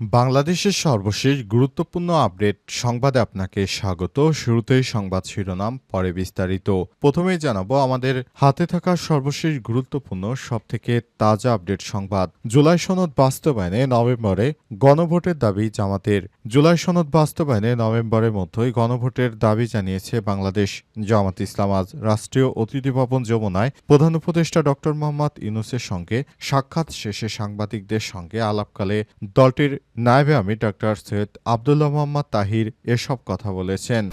বাংলাদেশের সর্বশেষ গুরুত্বপূর্ণ আপডেট সংবাদে আপনাকে স্বাগত। শুরুতেই সংবাদ শিরোনাম, পরে বিস্তারিত। প্রথমেই জানাব, আমাদের হাতে থাকা সর্বশেষ গুরুত্বপূর্ণ, সবথেকে তাজা আপডেট সংবাদ। জুলাই সনদ বাস্তবায়নে নভেম্বরে গণভোটের দাবি জামাতের। জুলাই সনদ বাস্তবায়নে নভেম্বরের মধ্যেই গণভোটের দাবি জানিয়েছে বাংলাদেশ জামাত ইসলাম। আজ রাষ্ট্রীয় অতিথি ভবন যমুনায় প্রধান উপদেষ্টা ডক্টর মোহাম্মদ ইউনুসের সঙ্গে সাক্ষাৎ শেষে সাংবাদিকদের সঙ্গে আলাপকালে দলটির নায়েবে আমি ডক্টর সৈয়দ আবদুল্লাহ মোহাম্মদ তাহির এসব কথা বলেছেন।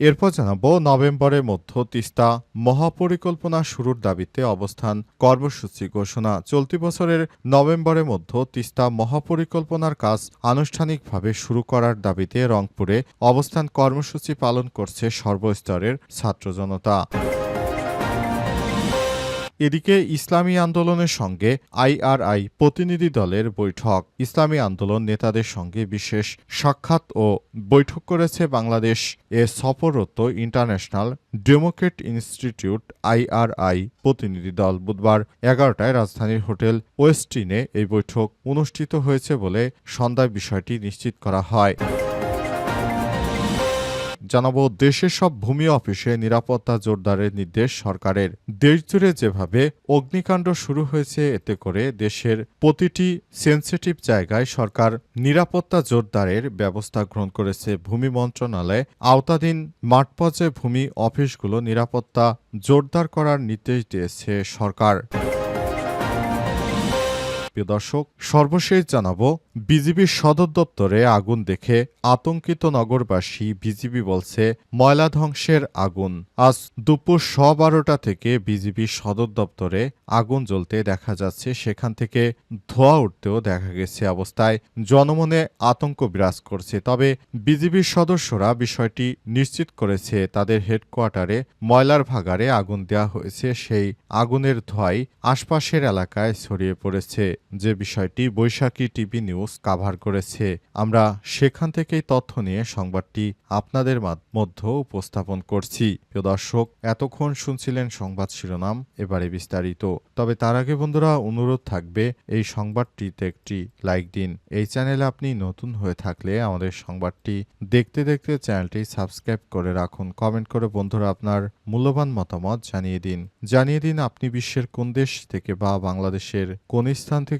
এরপর জানাব, নভেম্বরের মধ্য তিস্তা মহাপরিকল্পনা শুরুর দাবিতে অবস্থান কর্মসূচি ঘোষণা। চলতি বছরের নভেম্বরের মধ্য তিস্তা মহাপরিকল্পনার কাজ আনুষ্ঠানিকভাবে শুরু করার দাবিতে রংপুরে অবস্থান কর্মসূচি পালন করছে সর্বস্তরের ছাত্র জনতা। এদিকে ইসলামী আন্দোলনের সঙ্গে আইআরআই প্রতিনিধি দলের বৈঠক। ইসলামী আন্দোলন নেতাদের সঙ্গে বিশেষ সাক্ষাৎ ও বৈঠক করেছে বাংলাদেশ। এ সফররত ইন্টারন্যাশনাল ডেমোক্রেট ইনস্টিটিউট আইআরআই প্রতিনিধি দল বুধবার এগারোটায় রাজধানীর হোটেল ওয়েস্টিনে এই বৈঠক অনুষ্ঠিত হয়েছে বলে সন্ধ্যায় বিষয়টি নিশ্চিত করা হয়। জানাব, দেশের সব ভূমি অফিসে নিরাপত্তা জোরদারের নির্দেশ সরকারের। দেশজুড়ে যেভাবে অগ্নিকাণ্ড শুরু হয়েছে, এতে করে দেশের প্রতিটি সেন্সিটিভ জায়গায় সরকার নিরাপত্তা জোরদারের ব্যবস্থা গ্রহণ করেছে। ভূমি মন্ত্রণালয়ে আওতাধীন মাঠ পর্যায়ে ভূমি অফিসগুলো নিরাপত্তা জোরদার করার নির্দেশ দিয়েছে সরকার। প্রিয় দর্শক, সর্বশেষ জানাব, বিজিবির সদর দপ্তরে আগুন দেখে আতঙ্কিত নগরবাসী বিজিবি বলছে ময়লা ধ্বংসের আগুন। আজ দুপুর স বারোটা থেকে বিজিবি সদর দপ্তরে আগুন জ্বলতে দেখা যাচ্ছে। সেখান থেকে ধোঁয়া উঠতেও দেখা গেছে অবস্থায়। জনমনে আতঙ্ক বিরাজ করছে। তবে বিজিবির সদস্যরা বিষয়টি নিশ্চিত করেছে। তাদের হেডকোয়ার্টারে ময়লার ভাগারে আগুন দেওয়া হয়েছে। সেই আগুনের ধোঁয়াই আশপাশের এলাকায় ছড়িয়ে পড়েছে। যে বিষয়টি বৈশাখী টিভি নিউজ কাভার করেছে, আমরা সেখান থেকেই তথ্য নিয়ে সংবাদটি আপনাদের মধ্যে উপস্থাপন করছি। প্রিয় দর্শক, এতক্ষণ শুনছিলেন সংবাদ শিরোনাম, এবারে বিস্তারিত। তবে তার আগে বন্ধুরা, অনুরোধ থাকবে, এই সংবাদটিতে একটি লাইক দিন। এই চ্যানেলে আপনি নতুন হয়ে থাকলে আমাদের সংবাদটি দেখতে দেখতে চ্যানেলটি সাবস্ক্রাইব করে রাখুন। কমেন্ট করে বন্ধুরা আপনার মূল্যবান মতামত জানিয়ে দিন। জানিয়ে দিন আপনি বিশ্বের কোন দেশ থেকে বা বাংলাদেশের কোন স্থান থেকে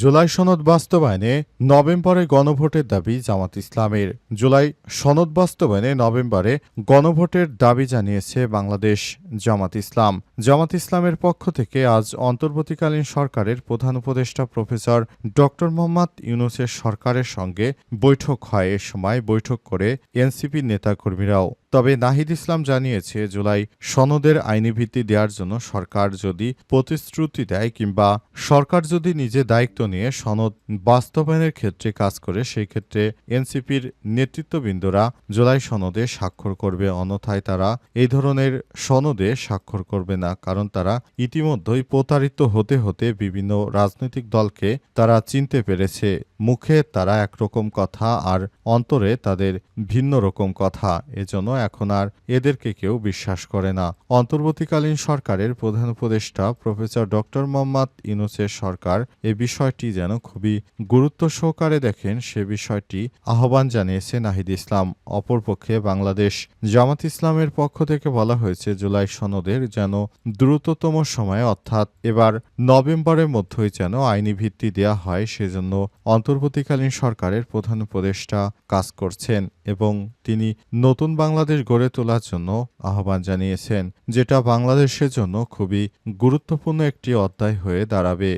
জুলাই সনদ বাস্তবায়নে নভেম্বরে গণভোটের দাবি জামাত ইসলামের। জুলাই সনদ বাস্তবায়নে নভেম্বরে গণভোটের দাবি জানিয়েছে বাংলাদেশ জামাত ইসলাম। জামাত ইসলামের পক্ষ থেকে আজ অন্তর্বর্তীকালীন সরকারের প্রধান উপদেষ্টা প্রফেসর ড মোহাম্মদ ইউনুসের সরকারের সঙ্গে বৈঠক হয়। এ সময় বৈঠক করে এনসিপি নেতাকর্মীরাও তবে নাহিদ ইসলাম জানিয়েছে, জুলাই সনদের আইনি ভিত্তি দেওয়ার জন্য সরকার যদি প্রতিশ্রুতি দেয় কিংবা সরকার যদি নিজে দায়িত্ব নিয়ে সনদ বাস্তবায়নের ক্ষেত্রে কাজ করে, সেই ক্ষেত্রে এনসিপির নেতৃত্ববৃন্দরা জুলাই সনদে স্বাক্ষর করবে। অন্যথায় তারা এই ধরনের সনদে স্বাক্ষর করবে না, কারণ তারা ইতিমধ্যেই প্রতারিত হতে হতে বিভিন্ন রাজনৈতিক দলকে তারা চিনতে পেরেছে। মুখে তারা একরকম কথা আর অন্তরে তাদের ভিন্ন রকম কথা। এজন্য এখন আর এদেরকে কেউ বিশ্বাস করে না। অন্তর্বর্তীকালীন সরকারের প্রধান উপদেষ্টা প্রফেসর ডক্টর মোহাম্মদ ইনুসের সরকার এ বিষয়টি যেন খুবই গুরুত্ব সহকারে দেখেন, সে বিষয়টি আহ্বান জানিয়েছে নাহিদ ইসলাম। অপরপক্ষে বাংলাদেশ জামাত ইসলামের পক্ষ থেকে বলা হয়েছে, জুলাই সনদের যেন দ্রুততম সময়ে, অর্থাৎ এবার নভেম্বরের মধ্যেই যেন আইনি ভিত্তি দেয়া হয়, সেজন্য অন্তর্বর্তীকালীন সরকারের প্রধান উপদেষ্টা কাজ করছেন। এবং তিনি নতুন বাংলাদেশ গড়ে তোলার জন্য আহ্বান জানিয়েছেন, যেটা বাংলাদেশের জন্য খুবই গুরুত্বপূর্ণ একটি অধ্যায় হয়ে দাঁড়াবে।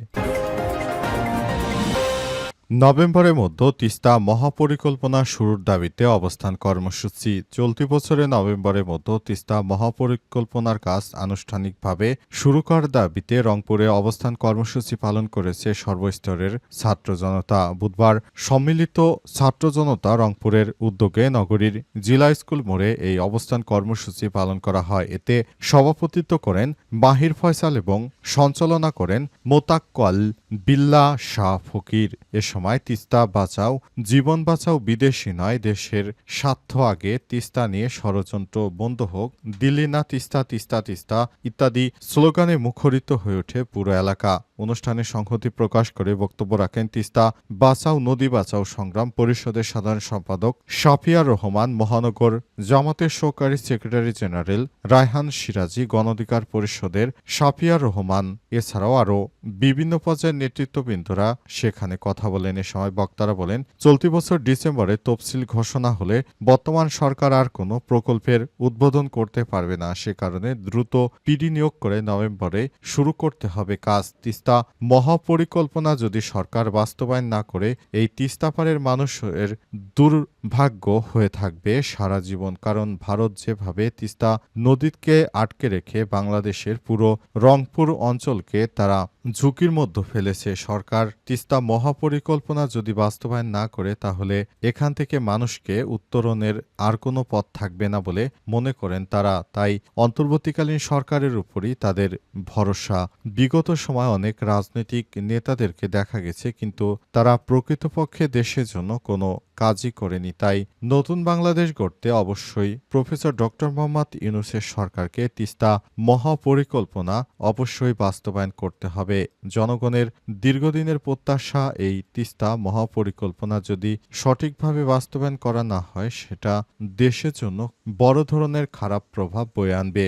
নভেম্বরের মধ্যে তিস্তা মহাপরিকল্পনা শুরুর দাবিতে অবস্থান কর্মসূচি। চলতি বছরের নভেম্বরের মধ্যে তিস্তা মহাপরিকল্পনার কাজ আনুষ্ঠানিকভাবে শুরু করার দাবিতে রংপুরে অবস্থান কর্মসূচি পালন করেছে সর্বস্তরের ছাত্র জনতা। বুধবার সম্মিলিত ছাত্র জনতা রংপুরের উদ্যোগে নগরীর জিলা স্কুল মোড়ে এই অবস্থান কর্মসূচি পালন করা হয়। এতে সভাপতিত্ব করেন মাহির ফয়সাল এবং সঞ্চালনা করেন মোতাক্কল বিল্লা শাহ ফকির, এ সময় তিস্তা বাঁচাও, জীবন বাঁচাও বিদেশি নয়, দেশের স্বার্থ আগে, তিস্তা নিয়ে ষড়যন্ত্র বন্ধ হোক, দিল্লি না তিস্তা তিস্তা তিস্তা, ইত্যাদি স্লোগানে মুখরিত হয়ে ওঠে পুরো এলাকা। অনুষ্ঠানে সংহতি প্রকাশ করে বক্তব্য রাখেন তিস্তা বাঁচাও, নদী বাঁচাও সংগ্রাম পরিষদের সাধারণ সম্পাদক শাফিয়া রহমান, মহানগর জামাতের সহকারী সেক্রেটারি জেনারেল রায়হান সিরাজি গণঅধিকার পরিষদের শাফিয়া রহমান, এছাড়াও আরও বিভিন্ন পর্যায়ের নেতৃত্ববৃন্দরা সেখানে কথা বলেন। এ সময় বক্তারা বলেন, চলতি বছর ডিসেম্বরে তফসিল ঘোষণা হলে বর্তমান সরকার আর কোনো প্রকল্পের উদ্বোধন করতে পারবে না। সে কারণে দ্রুত পিডি নিয়োগ করে নভেম্বরে শুরু করতে হবে কাজ। তিস্তা মহাপরিকল্পনা যদি সরকার বাস্তবায়ন না করে, এই তিস্তাপাড়ের মানুষের দুর্ভাগ্য হয়ে থাকবে সারা জীবন। কারণ ভারত যেভাবে তিস্তা নদীকে আটকে রেখে বাংলাদেশের পুরো রংপুর অঞ্চলকে তারা ঝুঁকির মধ্যে ফেলেছে সরকার। তিস্তা মহাপরিকল্পনা যদি বাস্তবায়ন না করে, তাহলে এখান থেকে মানুষকে উত্তরণের আর কোনো পথ থাকবে না বলে মনে করেন তারা। তাই অন্তর্বর্তীকালীন সরকারের উপরই তাদের ভরসা। বিগত সময় অনেক রাজনৈতিক নেতাদেরকে দেখা গেছে, কিন্তু তারা প্রকৃতপক্ষে দেশের জন্য কোনো কাজই করেনি। তাই নতুন বাংলাদেশ গড়তে অবশ্যই প্রফেসর ডক্টর মোহাম্মদ ইউনুসের সরকারকে তিস্তা মহাপরিকল্পনা অবশ্যই বাস্তবায়ন করতে হবে। জনগণের দীর্ঘদিনের প্রত্যাশা এই তিস্তা মহাপরিকল্পনা যদি সঠিকভাবে বাস্তবায়ন করা না হয়, সেটা দেশের জন্য বড় ধরনের খারাপ প্রভাব বয়ে আনবে।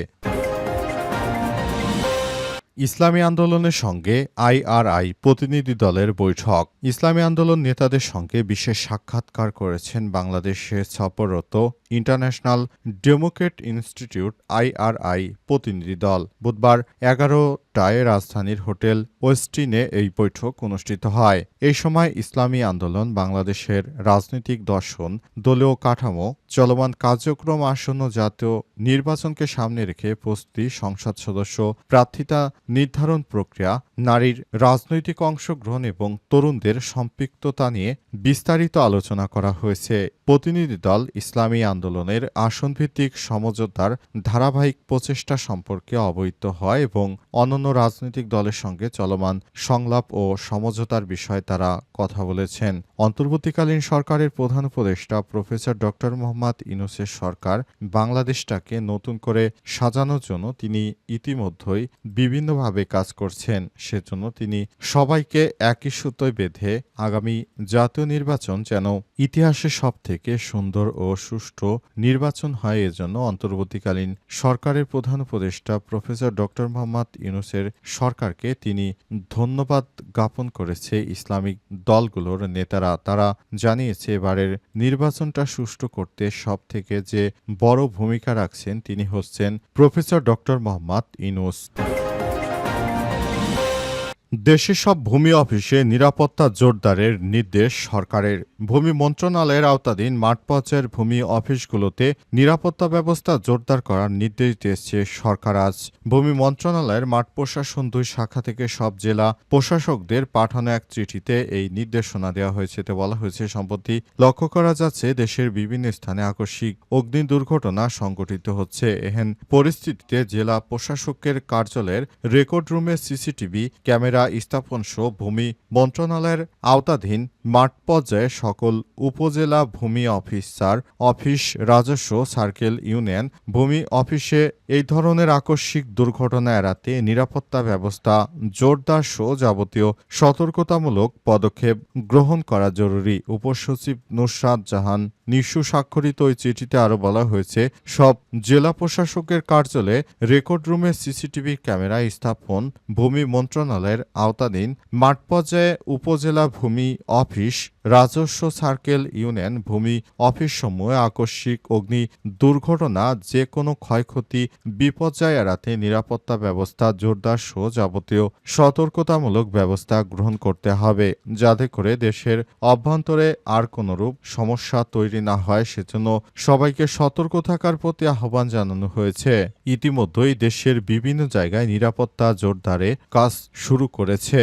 ইসলামী আন্দোলনের সঙ্গে আইআরআই প্রতিনিধি দলের বৈঠক। ইসলামী আন্দোলন নেতাদের সঙ্গে বিশেষ সাক্ষাৎকার করেছেন বাংলাদেশে সফররত ইন্টারন্যাশনাল ডেমোক্রেট ইনস্টিটিউট আইআরআই প্রতিনিধি দল। বুধবার এগারোটায় রাজধানীর হোটেল ওয়েস্টিনে এই বৈঠক অনুষ্ঠিত হয়। এই সময় ইসলামী আন্দোলন, বাংলাদেশের রাজনৈতিক দর্শন, দলীয় কাঠামো, চলমান কার্যক্রম আসন্ন জাতীয় নির্বাচনকে সামনে রেখে প্রস্তুতি সংসদ সদস্য প্রার্থিতা নির্ধারণ প্রক্রিয়া নারীর রাজনৈতিক অংশগ্রহণ এবং তরুণদের সম্পৃক্ততা নিয়ে বিস্তারিত আলোচনা করা হয়েছে। প্রতিনিধি দল ইসলামী আন্দোলনের আসনভিত্তিক সমঝোতার ধারাবাহিক প্রচেষ্টা সম্পর্কে অবহিত হয় এবং অন্যান্য রাজনৈতিক দলের সঙ্গে চলমান সংলাপ ও সমঝোতার বিষয়ে তারা কথা বলেছেন। অন্তর্বর্তীকালীন সরকারের প্রধান উপদেষ্টা প্রফেসর ডক্টর মোহাম্মদ ইনুসের সরকার বাংলাদেশটাকে নতুন করে সাজানোর জন্য তিনি ইতিমধ্যেই বিভিন্নভাবে কাজ করছেন। সেজন্য তিনি সবাইকে একই সুতোয় বেঁধে আগামী জাতীয় নির্বাচন যেন ইতিহাসে সব থেকে সুন্দর ও সুষ্ঠু নির্বাচন হয়, এজন্য অন্তর্বর্তীকালীন সরকারের প্রধান উপদেষ্টা প্রফেসর ডক্টর মোহাম্মদ ইউনুসের সরকারকে তিনি ধন্যবাদ জ্ঞাপন করেছে ইসলামিক দলগুলোর নেতারা। তারা জানিয়েছে, এবারের নির্বাচনটা সুষ্ঠু করতে সব থেকে যে বড় ভূমিকা রাখছেন তিনি হচ্ছেন প্রফেসর ডক্টর মোহাম্মদ ইনুস দেশের সব ভূমি অফিসে নিরাপত্তা জোরদারের নির্দেশ সরকারের। ভূমি মন্ত্রণালয়ের আওতাধীন মাঠ ভূমি অফিসগুলোতে নিরাপত্তা ব্যবস্থা জোরদার করার নির্দেশ দিয়েছে সরকার আজ। ভূমি মন্ত্রণালয়ের মাঠ প্রশাসন দুই শাখা থেকে সব জেলা প্রশাসকদের পাঠানো এক চিঠিতে এই নির্দেশনা দেওয়া হয়েছে। এতে বলা হয়েছে, সম্প্রতি লক্ষ্য করা যাচ্ছে দেশের বিভিন্ন স্থানে আকস্মিক অগ্নি দুর্ঘটনা সংঘটিত হচ্ছে। এহেন পরিস্থিতিতে জেলা প্রশাসকের কার্যালয়ের রেকর্ড রুমে সিসিটিভি ক্যামেরা স্থাপন সহ ভূমি মন্ত্রণালয়ের আওতাধীন মাঠ পর্যায়ে সকল উপজেলা ভূমি অফিসার, অফিস রাজস্ব, সার্কেল ইউনিয়ন, ভূমি অফিসে এই ধরনের আকস্মিক দুর্ঘটনা এড়াতে নিরাপত্তা ব্যবস্থা, জোরদার সহ যাবতীয় সতর্কতামূলক পদক্ষেপ গ্রহণ করা জরুরি। উপসচিব নুসরাত জাহান নিঃশু স্বাক্ষরিত ওই চিঠিতে আরও বলা হয়েছে, সব জেলা প্রশাসকের কার্যালয়ে রেকর্ড রুমে সিসিটিভি ক্যামেরা স্থাপন, ভূমি মন্ত্রণালয়ের আওতাধীন মাঠ পর্যায়ে উপজেলা ভূমি অফিস অফিস, রাজস্ব সার্কেল ইউনিয়ন, ভূমি, অফিস সমূহে আকস্মিক অগ্নি দুর্ঘটনা যে কোনো ক্ষয়ক্ষতি, বিপর্যয় এড়াতে নিরাপত্তা ব্যবস্থা জোরদার সহ যাবতীয় সতর্কতামূলক ব্যবস্থা গ্রহণ করতে হবে, যাতে করে দেশের অভ্যন্তরে আর কোনরূপ সমস্যা তৈরি না হয়, সেজন্য সবাইকে সতর্ক থাকার প্রতি আহ্বান জানানো হয়েছে। ইতিমধ্যেই দেশের বিভিন্ন জায়গায় নিরাপত্তা জোরদারে কাজ শুরু করেছে।